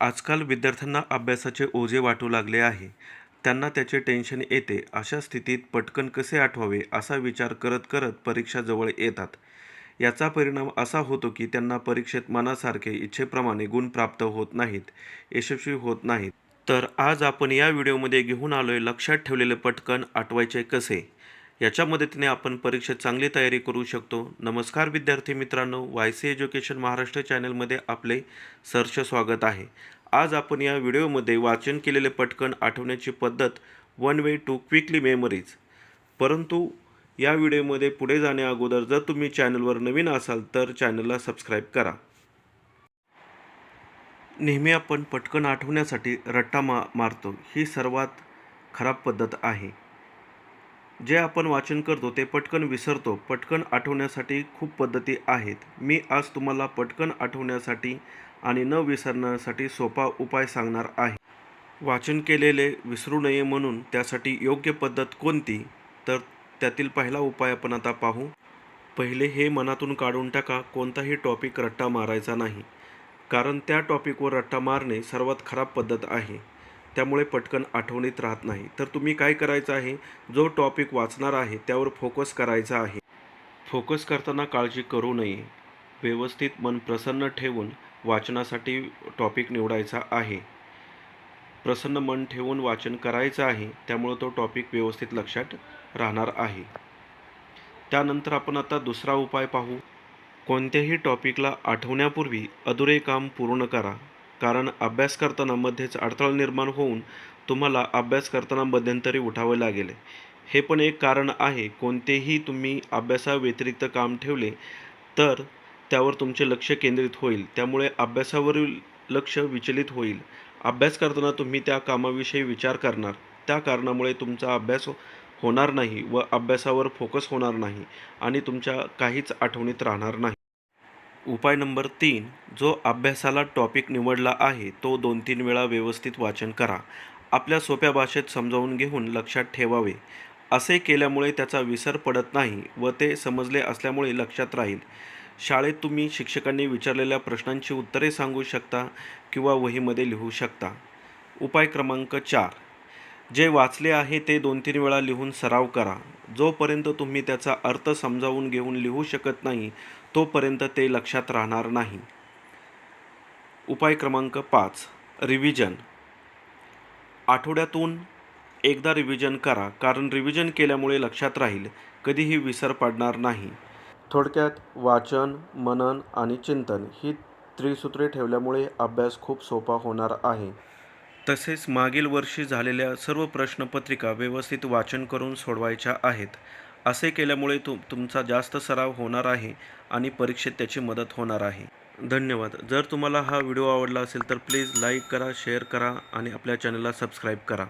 आजकाल विद्यार्थ्यांना अभ्यासाचे ओझे वाटू लागले आहे. त्यांना त्याचे टेन्शन येते. अशा स्थितीत पटकन कसे आठवावे असा विचार करत करत परीक्षा जवळ येतात. याचा परिणाम असा होतो की त्यांना परीक्षेत मनासारखे इच्छेप्रमाणे गुण प्राप्त होत नाहीत, यशस्वी होत नाहीत. तर आज आपण या व्हिडिओमध्ये घेऊन आलोय लक्षात ठेवलेले पटकन आठवायचे कसे? याच्या मदतीने आपण परीक्षेत चांगली तयारी करू शकतो. नमस्कार विद्यार्थी मित्रांनो, वाय सी एज्युकेशन महाराष्ट्र चॅनलमध्ये आपले सहर्ष स्वागत आहे. आज आपण या व्हिडिओमध्ये वाचन केलेले पटकन आठवण्याची पद्धत one way to quickly memories. परंतु या व्हिडिओमध्ये पुढे जाण्याअगोदर जर तुम्ही चॅनलवर नवीन असाल तर चॅनलला सबस्क्राईब करा. नेहमी आपण पटकन आठवण्यासाठी रट्टा मा मारतो ही सर्वात खराब पद्धत आहे. जे आपण वाचन करतो ते पटकन विसरतो. पटकन आठवण्यासाठी खूप पद्धती आहेत. मी आज तुम्हाला पटकन आठवण्यासाठी आणि न विसरण्यासाठी सोपा उपाय सांगणार आहे. वाचन केलेले विसरू नये म्हणून त्यासाठी योग्य पद्धत कोणती? तर त्यातील पहिला उपाय आपण आता पाहू. पहिले हे मनातून काढून टाका कोणताही टॉपिक रट्टा मारायचा नाही. कारण त्या टॉपिकवर रट्टा मारणे सर्वात खराब पद्धत आहे. त्यामुळे पटकन आठवणीत राहत नाही. तर तुम्ही काय करायचं आहे, जो टॉपिक वाचणार आहे त्यावर फोकस करायचा आहे. फोकस करताना काळजी करू नये. व्यवस्थित मन प्रसन्न ठेवून वाचनासाठी टॉपिक निवडायचा आहे. प्रसन्न मन ठेवून वाचन करायचं आहे. त्यामुळे तो टॉपिक व्यवस्थित लक्षात राहणार आहे. त्यानंतर आपण आता दुसरा उपाय पाहू. कोणत्याही टॉपिकला आठवण्यापूर्वी अधुरे काम पूर्ण करा. कारण अभ्यास करताना मध्येच अडथळा निर्माण होऊन तुम्हाला अभ्यास करताना मध्यंतरी उठावे लागेल. हे पण एक कारण आहे. कोणतेही तुम्ही अभ्यासाव्यतिरिक्त काम ठेवले तर त्यावर तुमचे लक्ष केंद्रित होईल. त्यामुळे अभ्यासावरील लक्ष विचलित होईल. अभ्यास करताना तुम्ही त्या कामाविषयी विचार करणार. त्या कारणामुळे तुमचा अभ्यास होणार नाही व अभ्यासावर फोकस होणार नाही आणि तुमच्या काहीच आठवणीत राहणार नाही. उपाय नंबर तीन. जो अभ्यासाला टॉपिक निवडला आहे तो दोन तीन वेळा व्यवस्थित वाचन करा. आपल्या सोप्या भाषेत समजावून घेऊन लक्षात ठेवावे. असे केल्यामुळे त्याचा विसर पडत नाही व ते समजले असल्यामुळे लक्षात राहील. शाळेत तुम्ही शिक्षकांनी विचारलेल्या प्रश्नांची उत्तरे सांगू शकता किंवा वहीमध्ये लिहू शकता. उपाय क्रमांक चार. जे वाचले आहे ते दोन तीन वेळा लिहून सराव करा. जोपर्यंत तुम्ही त्याचा अर्थ समजावून घेऊन लिहू शकत नाही तोपर्यंत ते लक्षात राहणार नाही. उपाय क्रमांक पाच. रिव्हिजन. आठवड्यातून एकदा रिव्हिजन करा कारण रिव्हिजन केल्यामुळे लक्षात राहील. कधीही विसर पडणार नाही. थोडक्यात वाचन, मनन आणि चिंतन ही त्रिसूत्रे ठेवल्यामुळे अभ्यास खूप सोपा होणार आहे. तसेच मागील वर्षी झालेल्या सर्व प्रश्नपत्रिका व्यवस्थित वाचन करून सोडवायच्या आहेत. असे केल्यामुळे तु तुमचा जास्त सराव होणार आहे आणि परीक्षेत त्याची मदत होणार आहे. धन्यवाद. जर तुम्हाला हा व्हिडिओ आवडला असेल तर प्लीज लाईक करा, शेअर करा आणि आपल्या चॅनलला सबस्क्राईब करा.